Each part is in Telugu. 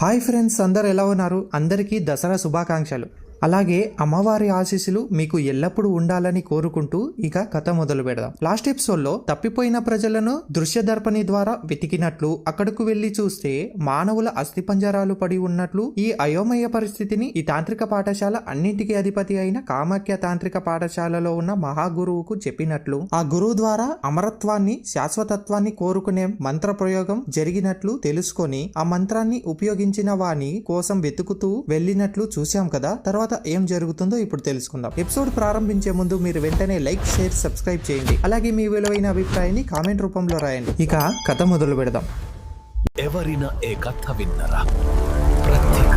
హాయ్ ఫ్రెండ్స్ అందరు ఎలా ఉన్నారు? అందరికీ దసరా శుభాకాంక్షలు. అలాగే అమ్మవారి ఆశీస్సులు మీకు ఎల్లప్పుడూ ఉండాలని కోరుకుంటూ ఇక కథ మొదలు పెడదాం. లాస్ట్ ఎపిసోడ్లో తప్పిపోయిన ప్రజలను దృశ్య దర్పణి ద్వారా వెతికినట్లు అక్కడకు వెళ్ళి చూస్తే మానవుల అస్థిపంజరాలు పడి ఉన్నట్లు ఈ అయోమయ పరిస్థితిని ఈ తాంత్రిక పాఠశాల అన్నింటికీ అధిపతి అయిన కామాఖ్య తాంత్రిక పాఠశాలలో ఉన్న మహాగురువుకు చెప్పినట్లు ఆ గురువు ద్వారా అమరత్వాన్ని శాశ్వతత్వాన్ని కోరుకునే మంత్ర ప్రయోగం జరిగినట్లు తెలుసుకొని ఆ మంత్రాన్ని ఉపయోగించిన వాని కోసం వెతుకుతూ వెళ్ళినట్లు చూశాం కదా? తర్వాత ఏం జరుగుతుందో ఇప్పుడు తెలుసుకుందాం. ఎపిసోడ్ ప్రారంభించే ముందు మీరు వెంటనే లైక్ షేర్ సబ్స్క్రైబ్ చేయండి. అలాగే మీ విలువైన అభిప్రాయాన్ని కామెంట్ రూపంలో రాయండి. ఇక కథ మొదలు పెడదాం. ఎవరిన ఏ కథ విన్నరా? ప్రతి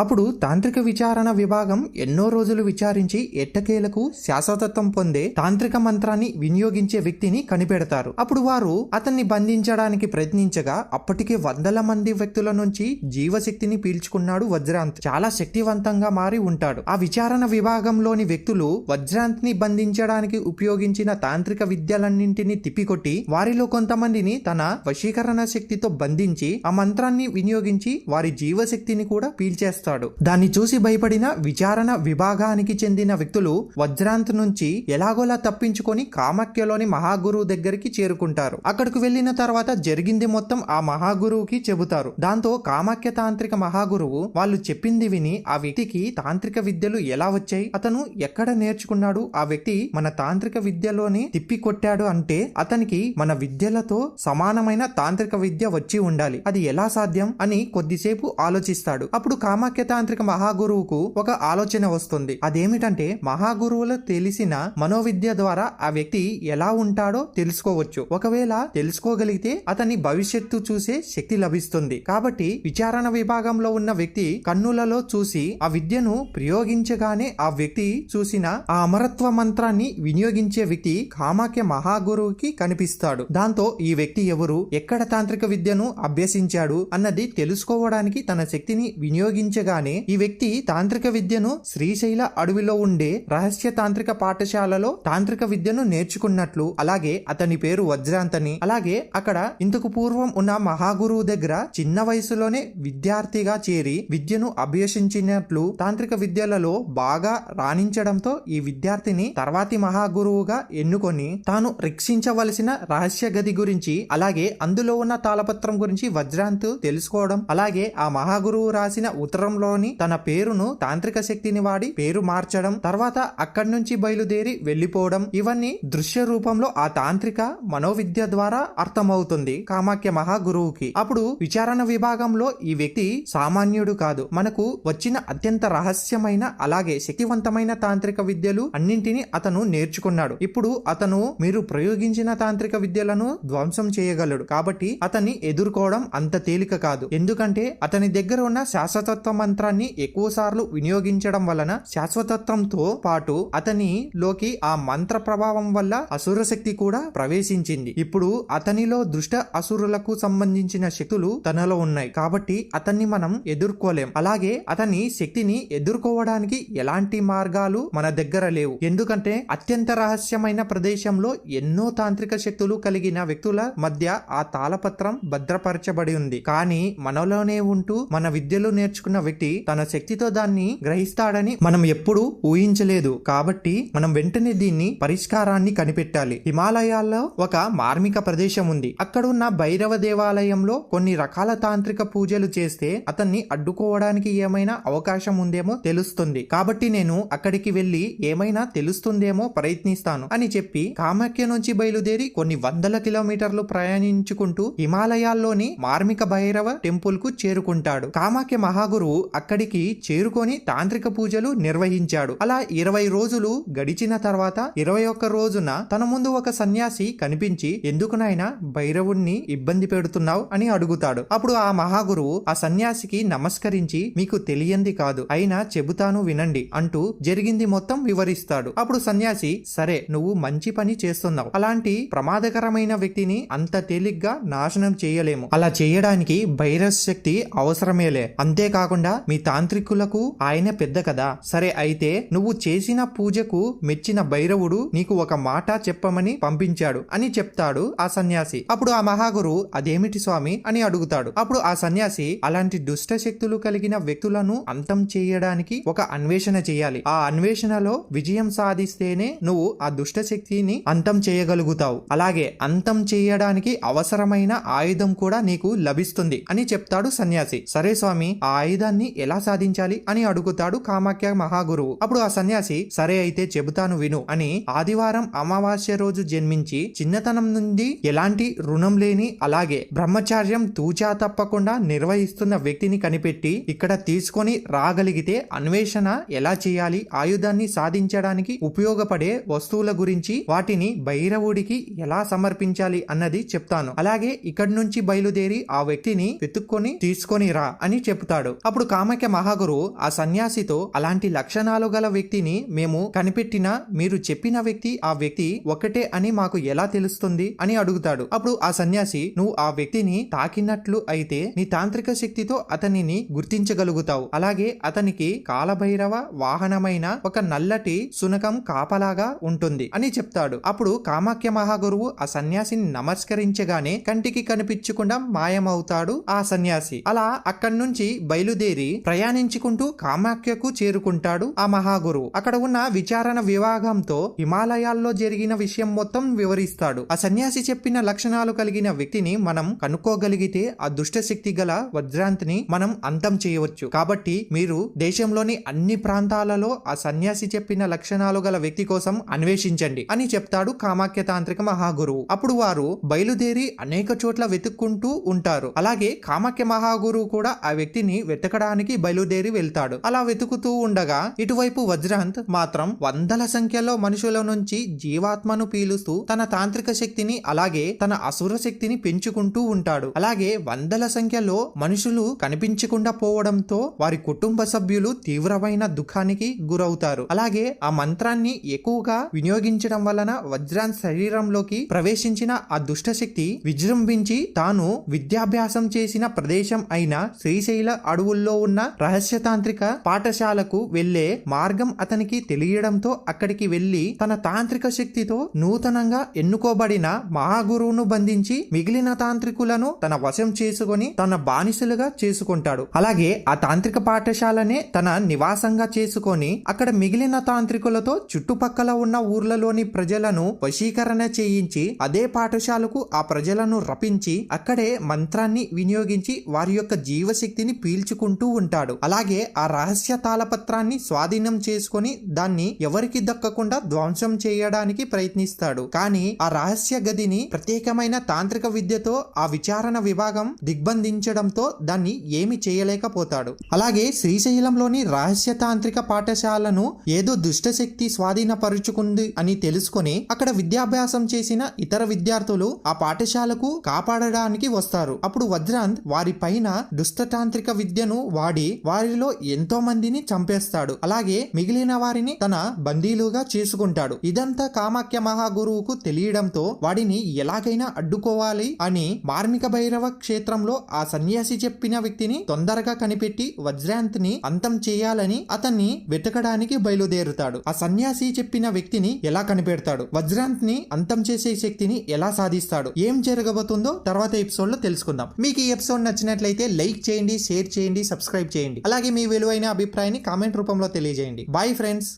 అప్పుడు తాంత్రిక విచారణ విభాగం ఎన్నో రోజులు విచారించి ఎట్టకేలకు శాశ్వతత్వం పొందే తాంత్రిక మంత్రాన్ని వినియోగించే వ్యక్తిని కనిపెడతారు. అప్పుడు వారు అతన్ని బంధించడానికి ప్రయత్నించగా అప్పటికే వందల మంది వ్యక్తుల నుంచి జీవశక్తిని పీల్చుకున్నాడు వజ్రాంత్. చాలా శక్తివంతంగా మారి ఉంటాడు. ఆ విచారణ విభాగంలోని వ్యక్తులు వజ్రాంత్ని బంధించడానికి ఉపయోగించిన తాంత్రిక విద్యలన్నింటినీ తిప్పికొట్టి వారిలో కొంతమందిని తన వశీకరణ శక్తితో బంధించి ఆ మంత్రాన్ని వినియోగించి వారి జీవశక్తిని కూడా పీల్చేస్తారు. చేస్తాడు. దాన్ని చూసి భయపడిన విచారణ విభాగానికి చెందిన వ్యక్తులు వజ్రాంత్ నుంచి ఎలాగోలా తప్పించుకొని కామాఖ్యలోని మహాగురువు దగ్గరికి చేరుకుంటారు. అక్కడికి వెళ్ళిన తర్వాత జరిగింది మొత్తం ఆ మహాగురువుకి చెబుతారు. దాంతో కామాఖ్య తాంత్రిక మహాగురువు వాళ్ళు చెప్పింది విని ఆ వ్యక్తికి తాంత్రిక విద్యలు ఎలా వచ్చాయి? అతను ఎక్కడ నేర్చుకున్నాడు? ఆ వ్యక్తి మన తాంత్రిక విద్యలోని తిప్పి కొట్టాడు అంటే అతనికి మన విద్యలతో సమానమైన తాంత్రిక విద్య వచ్చి ఉండాలి. అది ఎలా సాధ్యం? అని కొద్దిసేపు ఆలోచిస్తాడు. అప్పుడు కామాఖ్య తాంత్రిక మహాగురువుకు ఒక ఆలోచన వస్తుంది. అదేమిటంటే మహాగురువులు తెలిసిన మనోవిద్య ద్వారా ఆ వ్యక్తి ఎలా ఉంటాడో తెలుసుకోవచ్చు. ఒకవేళ తెలుసుకోగలిగితే అతని భవిష్యత్తు చూసే శక్తి లభిస్తుంది. కాబట్టి విచారణ విభాగంలో ఉన్న వ్యక్తి కన్నులలో చూసి ఆ విద్యను ప్రయోగించగానే ఆ వ్యక్తి చూసిన ఆ అమరత్వ మంత్రాన్ని వినియోగించే వ్యక్తి కామాఖ్య మహాగురువుకి కనిపిస్తాడు. దాంతో ఈ వ్యక్తి ఎవరు? ఎక్కడ తాంత్రిక విద్యను అభ్యసించాడు? అన్నది తెలుసుకోవడానికి తన శక్తిని వినియోగించ వినియోగించగానే ఈ వ్యక్తి తాంత్రిక విద్యను శ్రీశైల అడవిలో ఉండే రహస్య తాంత్రిక పాఠశాలలో తాంత్రిక విద్యను నేర్చుకున్నట్లు అలాగే అతని పేరు వజ్రాంతని. అలాగే అక్కడ ఇంతకు పూర్వం ఉన్న మహాగురువు దగ్గర చిన్న వయసులోనే విద్యార్థిగా చేరి విద్యను అభ్యసించినట్లు తాంత్రిక విద్యలలో బాగా రాణించడంతో ఈ విద్యార్థిని తర్వాతి మహాగురువుగా ఎన్నుకొని తాను రక్షించవలసిన రహస్య గది గురించి అలాగే అందులో ఉన్న తాళపత్రం గురించి వజ్రాంత్ తెలుసుకోవడం అలాగే ఆ మహాగురువు రాసిన ఉత్తరం ఉత్తరంలోని తన పేరును తాంత్రిక శక్తిని వాడి పేరు మార్చడం తర్వాత అక్కడి నుంచి బయలుదేరి వెళ్ళిపోవడం ఇవన్నీ దృశ్య రూపంలో ఆ తాంత్రిక మనోవిద్య ద్వారా అర్థమవుతుంది కామాఖ్య మహాగురువుకి. అప్పుడు విచారణ విభాగంలో ఈ వ్యక్తి సామాన్యుడు కాదు. మనకు వచ్చిన అత్యంత రహస్యమైన అలాగే శక్తివంతమైన తాంత్రిక విద్యలు అన్నింటినీ అతను నేర్చుకున్నాడు. ఇప్పుడు అతను మీరు ప్రయోగించిన తాంత్రిక విద్యలను ధ్వంసం చేయగలడు. కాబట్టి అతన్ని ఎదుర్కోవడం అంత తేలిక కాదు. ఎందుకంటే అతని దగ్గర ఉన్న శాశ్వతత్వం మంత్రాన్ని ఎక్కువసార్లు వినియోగించడం వలన శాశ్వతత్వంతో పాటు అతని లోకి ఆ మంత్ర ప్రభావం వల్ల అసుర శక్తి కూడా ప్రవేశించింది. ఇప్పుడు అతనిలో దుష్ట అసురులకు సంబంధించిన శక్తులు తనలో ఉన్నాయి కాబట్టి అతన్ని మనం ఎదుర్కోలేం. అలాగే అతని శక్తిని ఎదుర్కోవడానికి ఎలాంటి మార్గాలు మన దగ్గర లేవు. ఎందుకంటే అత్యంత రహస్యమైన ప్రదేశంలో ఎన్నో తాంత్రిక శక్తులు కలిగిన వ్యక్తుల మధ్య ఆ తాళపత్రం భద్రపరచబడి ఉంది. కానీ మనలోనే ఉంటూ మన విద్యలు నేర్చుకున్న వ్యక్తి తన శక్తితో దాన్ని గ్రహిస్తాడని మనం ఎప్పుడూ ఊహించలేదు. కాబట్టి మనం వెంటనే దీన్ని పరిష్కారాన్ని కనిపెట్టాలి. హిమాలయాల్లో ఒక మార్మిక ప్రదేశం ఉంది. అక్కడున్న భైరవ దేవాలయంలో కొన్ని రకాల తాంత్రిక పూజలు చేస్తే అతన్ని అడ్డుకోవడానికి ఏమైనా అవకాశం ఉందేమో తెలుస్తుంది. కాబట్టి నేను అక్కడికి వెళ్ళి ఏమైనా తెలుస్తుందేమో ప్రయత్నిస్తాను అని చెప్పి కామాఖ్య నుంచి బయలుదేరి కొన్ని వందల కిలోమీటర్లు ప్రయాణించుకుంటూ హిమాలయాల్లోని మార్మిక భైరవ టెంపుల్కు చేరుకుంటాడు. కామాఖ్య మహాగురువు అక్కడికి చేరుకొని తాంత్రిక పూజలు నిర్వహించాడు. అలా ఇరవై రోజులు గడిచిన తర్వాత ఇరవై ఒక్క రోజున తన ముందు ఒక సన్యాసి కనిపించి ఎందుకు నాయనా భైరవుణ్ణి ఇబ్బంది పెడుతున్నావు? అని అడుగుతాడు. అప్పుడు ఆ మహాగురువు ఆ సన్యాసికి నమస్కరించి మీకు తెలియంది కాదు అయినా చెబుతాను వినండి అంటూ జరిగింది మొత్తం వివరిస్తాడు. అప్పుడు సన్యాసి సరే నువ్వు మంచి పని చేస్తున్నావు. అలాంటి ప్రమాదకరమైన వ్యక్తిని అంత తేలిగ్గా నాశనం చేయలేము. అలా చేయడానికి భైరస్ శక్తి అవసరమేలే. అంతేకాకుండా మీ తాంత్రికులకు ఆయనే పెద్ద కదా. సరే అయితే నువ్వు చేసిన పూజకు మెచ్చిన భైరవుడు నీకు ఒక మాట చెప్పమని పంపించాడు అని చెప్తాడు ఆ సన్యాసి. అప్పుడు ఆ మహాగురు అదేమిటి స్వామి? అని అడుగుతాడు. అప్పుడు ఆ సన్యాసి అలాంటి దుష్ట శక్తులు కలిగిన వ్యక్తులను అంతం చేయడానికి ఒక అన్వేషణ చేయాలి. ఆ అన్వేషణలో విజయం సాధిస్తేనే నువ్వు ఆ దుష్ట శక్తిని అంతం చేయగలుగుతావు. అలాగే అంతం చేయడానికి అవసరమైన ఆయుధం కూడా నీకు లభిస్తుంది అని చెప్తాడు సన్యాసి. సరే స్వామి ఆ ఆయుధాన్ని ఎలా సాధించాలి అని అడుగుతాడు కామాఖ్య మహాగురువు. అప్పుడు ఆ సన్యాసి సరే అయితే చెబుతాను విను అని ఆదివారం అమావాస్య రోజు జన్మించి చిన్నతనం నుండి ఎలాంటి రుణం లేని అలాగే బ్రహ్మచార్యం తూచా తప్పకుండా నిర్వహిస్తున్న వ్యక్తిని కనిపెట్టి ఇక్కడ తీసుకొని రాగలిగితే అన్వేషణ ఎలా చేయాలి ఆయుధాన్ని సాధించడానికి ఉపయోగపడే వస్తువుల గురించి వాటిని భైరవుడికి ఎలా సమర్పించాలి అన్నది చెప్తాను. అలాగే ఇక్కడి నుంచి బయలుదేరి ఆ వ్యక్తిని వెతుక్కొని తీసుకొని రా అని చెప్తాడు అప్పుడు కామాఖ్య మహాగురు ఆ సన్యాసితో అలాంటి లక్షణాలు గల వ్యక్తిని మేము కనిపెట్టినా మీరు చెప్పిన వ్యక్తి ఆ వ్యక్తి ఒకటే అని మాకు ఎలా తెలుస్తుంది అని అడుగుతాడు. అప్పుడు ఆ సన్యాసి నువ్వు ఆ వ్యక్తిని తాకినట్లు అయితే నీ తాంత్రిక శక్తితో అతనిని గుర్తించగలుగుతావు. అలాగే అతనికి కాలభైరవ వాహనమైన ఒక నల్లటి సునకం కాపలాగా ఉంటుంది అని చెప్తాడు. అప్పుడు కామాఖ్య మహాగురువు ఆ సన్యాసిని నమస్కరించగానే కంటికి కనిపించకుండా మాయమవుతాడు ఆ సన్యాసి. అలా అక్కడి నుంచి బయలుదేరి ప్రయాణించుకుంటూ కామాఖ్యకు చేరుకుంటాడు ఆ మహాగురు. అక్కడ ఉన్న విచారణ వివాహంతో హిమాలయాల్లో జరిగిన విషయం మొత్తం వివరిస్తాడు. ఆ సన్యాసి చెప్పిన లక్షణాలు కలిగిన వ్యక్తిని మనం కనుక్కోగలిగితే ఆ దుష్ట శక్తి గల వజ్రాంతిని మనం అంతం చేయవచ్చు. కాబట్టి మీరు దేశంలోని అన్ని ప్రాంతాలలో ఆ సన్యాసి చెప్పిన లక్షణాలు గల వ్యక్తి కోసం అన్వేషించండి అని చెప్తాడు కామాఖ్య తాంత్రిక మహాగురువు అప్పుడు వారు బయలుదేరి అనేక చోట్ల వెతుక్కుంటూ ఉంటారు. అలాగే కామాఖ్య మహాగురువు కూడా ఆ వ్యక్తిని వెతకడానికి బయలుదేరి వెళ్తాడు. అలా వెతుకుతూ ఉండగా ఇటువైపు వజ్రాంత్ మాత్రం వందల సంఖ్యలో మనుషుల నుంచి జీవాత్మను పీలుస్తూ తన తాంత్రిక శక్తిని అలాగే తన అసుర శక్తిని పెంచుకుంటూ ఉంటాడు. అలాగే వందల సంఖ్యలో మనుషులు కనిపించకుండా పోవడంతో వారి కుటుంబ సభ్యులు తీవ్రమైన దుఃఖానికి గురవుతారు. అలాగే ఆ మంత్రాన్ని ఎక్కువగా వినియోగించడం వలన వజ్రాంత్ శరీరంలోకి ప్రవేశించిన ఆ దుష్ట శక్తి విజృంభించి తాను విద్యాభ్యాసం చేసిన ప్రదేశం అయిన శ్రీశైల అడవుల్లో ఉన్న రహస్య తాంత్రిక పాఠశాలకు వెళ్ళే మార్గం అతనికి తెలియడంతో అక్కడికి వెళ్ళి తన తాంత్రిక శక్తితో నూతనంగా ఎన్నుకోబడిన మహాగురువును బంధించి మిగిలిన తాంత్రికులను తన వశం చేసుకొని తన బానిసలుగా చేసుకుంటాడు. అలాగే ఆ తాంత్రిక పాఠశాలనే తన నివాసంగా చేసుకొని అక్కడ మిగిలిన తాంత్రికులతో చుట్టుపక్కల ఉన్న ఊర్లలోని ప్రజలను వశీకరణ చేయించి అదే పాఠశాలకు ఆ ప్రజలను రపించి అక్కడే మంత్రాన్ని వినియోగించి వారి యొక్క జీవశక్తిని పీల్చుకుంటూ ఉంటాడు. అలాగే ఆ రహస్య తాళపత్రాన్ని స్వాధీనం చేసుకొని దాన్ని ఎవరికి దక్కకుండా ధ్వంసం చేయడానికి ప్రయత్నిస్తాడు. కానీ ఆ రహస్య గదిని ప్రత్యేకమైన తాంత్రిక విద్యతో ఆ విచారణ విభాగం దిగ్బంధించడంతో దాన్ని ఏమి చేయలేకపోతాడు. అలాగే శ్రీశైలంలోని రహస్య తాంత్రిక పాఠశాలను ఏదో దుష్టశక్తి స్వాధీనపరుచుకుంది అని తెలుసుకొని అక్కడ విద్యాభ్యాసం చేసిన ఇతర విద్యార్థులు ఆ పాఠశాలకు కాపాడడానికి వస్తారు. అప్పుడు వజ్రాంత్ వారి పైన దుష్టతాంత్రిక విద్యను వాడి వారిలో ఎంతో మందిని చంపేస్తాడు. అలాగే మిగిలిన వారిని తన బందీలుగా చేసుకుంటాడు. ఇదంతా కామాఖ్య మహాగురువుకు తెలియడంతో వాడిని ఎలాగైనా అడ్డుకోవాలి అని మార్మిక భైరవ క్షేత్రంలో ఆ సన్యాసి చెప్పిన వ్యక్తిని తొందరగా కనిపెట్టి వజ్రాంత్ని అంతం చేయాలని అతన్ని వెతకడానికి బయలుదేరుతాడు. ఆ సన్యాసి చెప్పిన వ్యక్తిని ఎలా కనిపెడతాడు? వజ్రాంత్ని అంతం చేసే శక్తిని ఎలా సాధిస్తాడు? ఏం జరగబోతుందో తర్వాత ఎపిసోడ్లో తెలుసుకుందాం. మీకు ఈ ఎపిసోడ్ నచ్చినట్లయితే లైక్ చేయండి షేర్ చేయండి సబ్స్క్రైబ్ చేయండి. అలాగే మీ విలువైన అభిప్రాయాన్ని కామెంట్ రూపంలో తెలియజేయండి. Bye friends